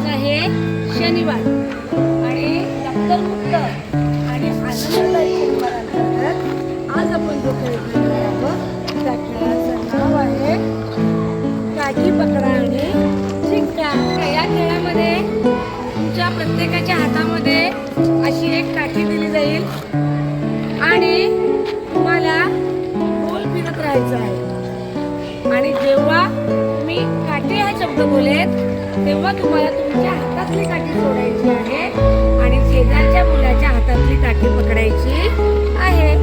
आज आहे शनिवार. आणि दप्तरमुक्त आणि आनंददायी शनिवार आज आपण जो खेळ खेळणार आहोत त्या खेळाचं नाव आहे काठी पकडा आणि शिंका या खेळामध्ये तुमच्या प्रत्येकाच्या हातामध्ये अशी एक काठी दिली जाईल. आणि तुम्हाला गोल फिरत राहायचं आहे. आणि जेव्हा मी काठी हा शब्द बोले तेव्हा तुम्हाला तुमच्या हातातली काठी सोडायची आहे आणि शेजारच्या मुलाच्या हातातली काठी पकडायची आहे.